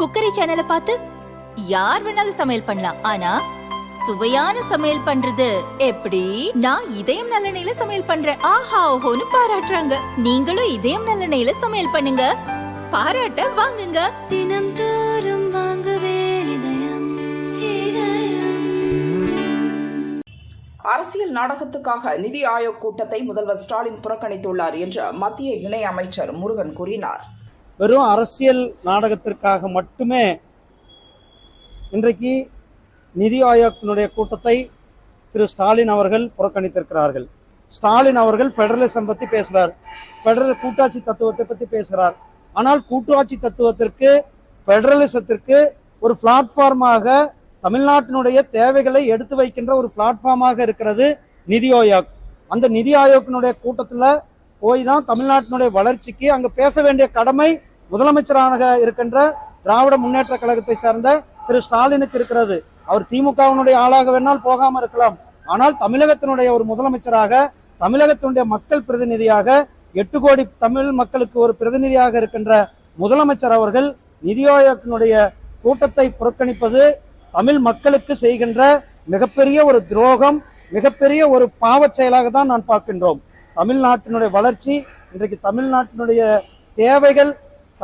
Cookery சேனலை பார்த்து யார் வேணாலும் சமையல் பண்ணலாம். ஆனா சுவையான சமையல் பண்றது எப்படி? நான் இதயம் நல்லெண்ணெயில சமையல் பண்றேன். ஆஹா ஓஹோன்னு பாராட்டுறாங்க. நீங்களும் இதயம் நல்லெண்ணெயில சமையல் பண்ணுங்க. பாராட்ட வாங்குங்க. தினம் தோறும் வாங்குவே இதயம் இதயம். அரசியல் நாடகத்துக்காக நிதி ஆயோக் கூட்டத்தை முதல்வர் ஸ்டாலின் புறக்கணித்துள்ளார் என்று மத்திய இணை அமைச்சர் முருகன் கூறினார். வெறும் அரசியல் நாடகத்திற்காக மட்டுமே இன்றைக்கு நிதி ஆயோக்கினுடைய கூட்டத்தை திரு ஸ்டாலின் அவர்கள் புறக்கணித்திருக்கிறார்கள். ஸ்டாலின் அவர்கள் ஃபெடரலிசம் பற்றி பேசுகிறார் ஃபெடரல் கூட்டாட்சி தத்துவத்தை பற்றி பேசுகிறார் ஆனால் கூட்டாட்சி தத்துவத்திற்கு ஃபெடரலிசத்திற்கு ஒரு பிளாட்ஃபார்மாக தமிழ்நாட்டினுடைய தேவைகளை எடுத்து வைக்கின்ற ஒரு பிளாட்ஃபார்மாக இருக்கிறது நிதி ஆயோக். அந்த நிதி ஆயோக்கினுடைய கூட்டத்தில் போய் தான் தமிழ்நாட்டினுடைய வளர்ச்சிக்கு அங்கே பேச வேண்டிய கடமை முதலமைச்சராக இருக்கின்ற திராவிட முன்னேற்ற கழகத்தை சார்ந்த திரு ஸ்டாலினுக்கு இருக்கிறது. அவர் திமுகவினுடைய ஆளாக வேணால் போகாம இருக்கலாம். ஆனால் தமிழகத்தினுடைய ஒரு முதலமைச்சராக தமிழகத்தினுடைய மக்கள் பிரதிநிதியாக எட்டு கோடி தமிழ் மக்களுக்கு ஒரு பிரதிநிதியாக இருக்கின்ற முதலமைச்சர் அவர்கள் நிதி ஆயோக்கினுடைய கூட்டத்தை புறக்கணிப்பது தமிழ் மக்களுக்கு செய்கின்ற மிகப்பெரிய ஒரு துரோகம் மிகப்பெரிய ஒரு பாவச் செயலாக தான் நான் பார்க்கின்றோம். தமிழ்நாட்டினுடைய வளர்ச்சி இன்றைக்கு தமிழ்நாட்டினுடைய தேவைகள்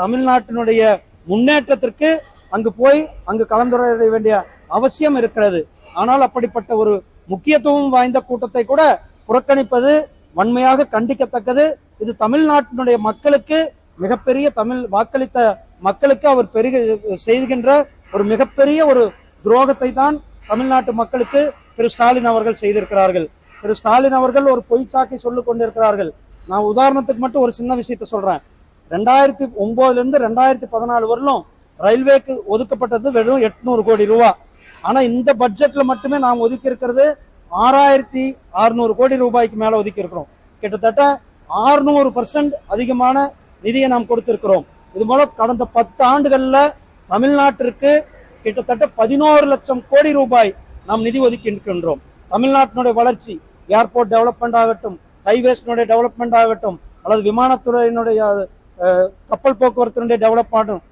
தமிழ்நாட்டினுடைய முன்னேற்றத்திற்கு அங்கு போய் அங்கு கலந்துரையாட வேண்டிய அவசியம் இருக்கிறது. ஆனால் அப்படிப்பட்ட ஒரு முக்கியத்துவம் வாய்ந்த கூட்டத்தை கூட புறக்கணிப்பது வன்மையாக கண்டிக்கத்தக்கது. இது தமிழ்நாட்டினுடைய மக்களுக்கு மிகப்பெரிய தமிழ் வாக்களித்த மக்களுக்கு அவர் பெருக செய்கின்ற ஒரு மிகப்பெரிய ஒரு துரோகத்தை தான் தமிழ்நாட்டு மக்களுக்கு திரு ஸ்டாலின் அவர்கள் செய்திருக்கிறார்கள். திரு ஸ்டாலின் அவர்கள் ஒரு பொய்ச்சாக்கை சொல்லிக் கொண்டிருக்கிறார்கள். நான் உதாரணத்துக்கு மட்டும் ஒரு சின்ன விஷயத்த சொல்றேன். ரெண்டாயிரத்தி ஒன்பதுல ரெண்டாயிரத்தி பதினாலு வரலும் ரயில்வேக்கு ஒதுக்கப்பட்டது வெறும் எட்நூறு கோடி ரூபா. ஆனால் இந்த பட்ஜெட்டில் மட்டுமே நாம் ஒதுக்கி இருக்கிறது ஆறாயிரத்தி அறுநூறு கோடி ரூபாய்க்கு மேலே ஒதுக்கி இருக்கிறோம். கிட்டத்தட்ட ஆறுநூறு பர்சன்ட் அதிகமான நிதியை நாம் கொடுத்திருக்கிறோம். இது மூலம் கடந்த பத்து ஆண்டுகளில் தமிழ்நாட்டிற்கு கிட்டத்தட்ட பதினோரு லட்சம் கோடி ரூபாய் நாம் நிதி ஒதுக்கி இருக்கின்றோம். தமிழ்நாட்டினுடைய வளர்ச்சி ஏர்போர்ட் டெவலப்மெண்ட் ஆகட்டும் ஹைவேஸ்னுடைய டெவலப்மெண்ட் ஆகட்டும் அல்லது விமானத்துறையினுடைய கப்பல் போக்குவரத்தினுடைய டெவலப்மெண்ட்டும்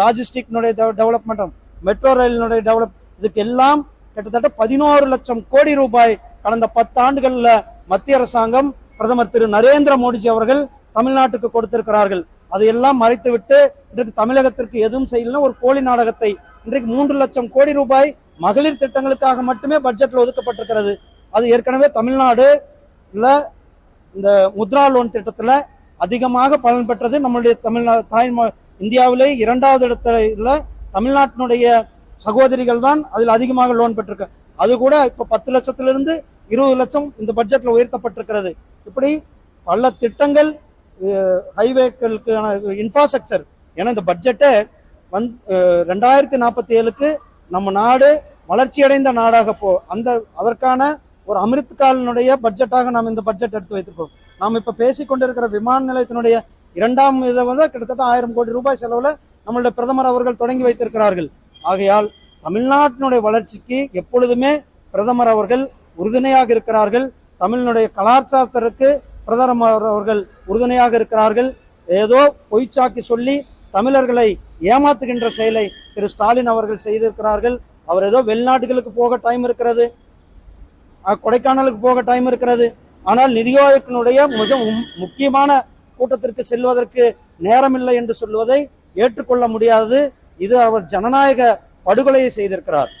லாஜிஸ்டிக்னுடைய டெவலப்மெண்ட்டும் மெட்ரோ ரயிலினுடைய டெவலப் இதுக்கு எல்லாம் கிட்டத்தட்ட பதினோரு லட்சம் கோடி ரூபாய் கடந்த பத்து ஆண்டுகளில் மத்திய அரசாங்கம் பிரதமர் திரு நரேந்திர மோடிஜி அவர்கள் தமிழ்நாட்டுக்கு கொடுத்திருக்கிறார்கள். அதையெல்லாம் மறைத்துவிட்டு இன்றைக்கு தமிழகத்திற்கு எதுவும் செய்யலன்னா ஒரு கோழி நாடகத்தை இன்றைக்கு மூன்று லட்சம் கோடி ரூபாய் மகளிர் திட்டங்களுக்காக மட்டுமே பட்ஜெட்டில் ஒதுக்கப்பட்டிருக்கிறது. அது ஏற்கனவே தமிழ்நாடு இல்லை இந்த முத்ரா லோன் திட்டத்தில் அதிகமாக பலன் பெற்றது நம்மளுடைய தமிழ்நா தாய் இந்தியாவிலே இரண்டாவது இடத்துல தமிழ்நாட்டினுடைய சகோதரிகள் தான் அதில் அதிகமாக லோன் பெற்றிருக்க. அது கூட இப்போ பத்து லட்சத்திலிருந்து இருபது லட்சம் இந்த பட்ஜெட்டில் உயர்த்தப்பட்டிருக்கிறது. இப்படி பல திட்டங்கள் ஹைவேக்களுக்கான இன்ஃப்ராஸ்ட்ரக்சர் ஏன்னா இந்த பட்ஜெட்டை வந் ரெண்டாயிரத்தி நாற்பத்தி ஏழுக்கு நம்ம நாடு வளர்ச்சியடைந்த நாடாக போ அந்த அதற்கான ஒரு அமிர்த்காலனுடைய பட்ஜெட்டாக நாம் இந்த பட்ஜெட் எடுத்து வைத்திருக்கோம் நாம் இப்போ பேசிக்கொண்டிருக்கிற விமான நிலையத்தினுடைய இரண்டாம் இதை வந்து கிட்டத்தட்ட ஆயிரம் கோடி ரூபாய் செலவில் நம்மளுடைய பிரதமர் அவர்கள் தொடங்கி வைத்திருக்கிறார்கள். ஆகையால் தமிழ்நாட்டினுடைய வளர்ச்சிக்கு எப்பொழுதுமே பிரதமர் அவர்கள் உறுதுணையாக இருக்கிறார்கள். தமிழனுடைய கலாச்சாரத்திற்கு பிரதமர் அவர்கள் உறுதுணையாக இருக்கிறார்கள். ஏதோ பொய்ச்சாக்கி சொல்லி தமிழர்களை ஏமாத்துகின்ற செயலை திரு ஸ்டாலின் அவர்கள் செய்திருக்கிறார்கள். அவர் ஏதோ வெளிநாடுகளுக்கு போக டைம் இருக்கிறது. கொடைக்கானலுக்கு போக டைம் இருக்கிறது. ஆனால் நிதி ஆயோக்கினுடைய மிக முக்கியமான கூட்டத்திற்கு செல்வதற்கு நேரமில்லை என்று சொல்வதை ஏற்றுக்கொள்ள முடியாது. இது அவர் ஜனநாயக படுகொலையை செய்திருக்கிறார்.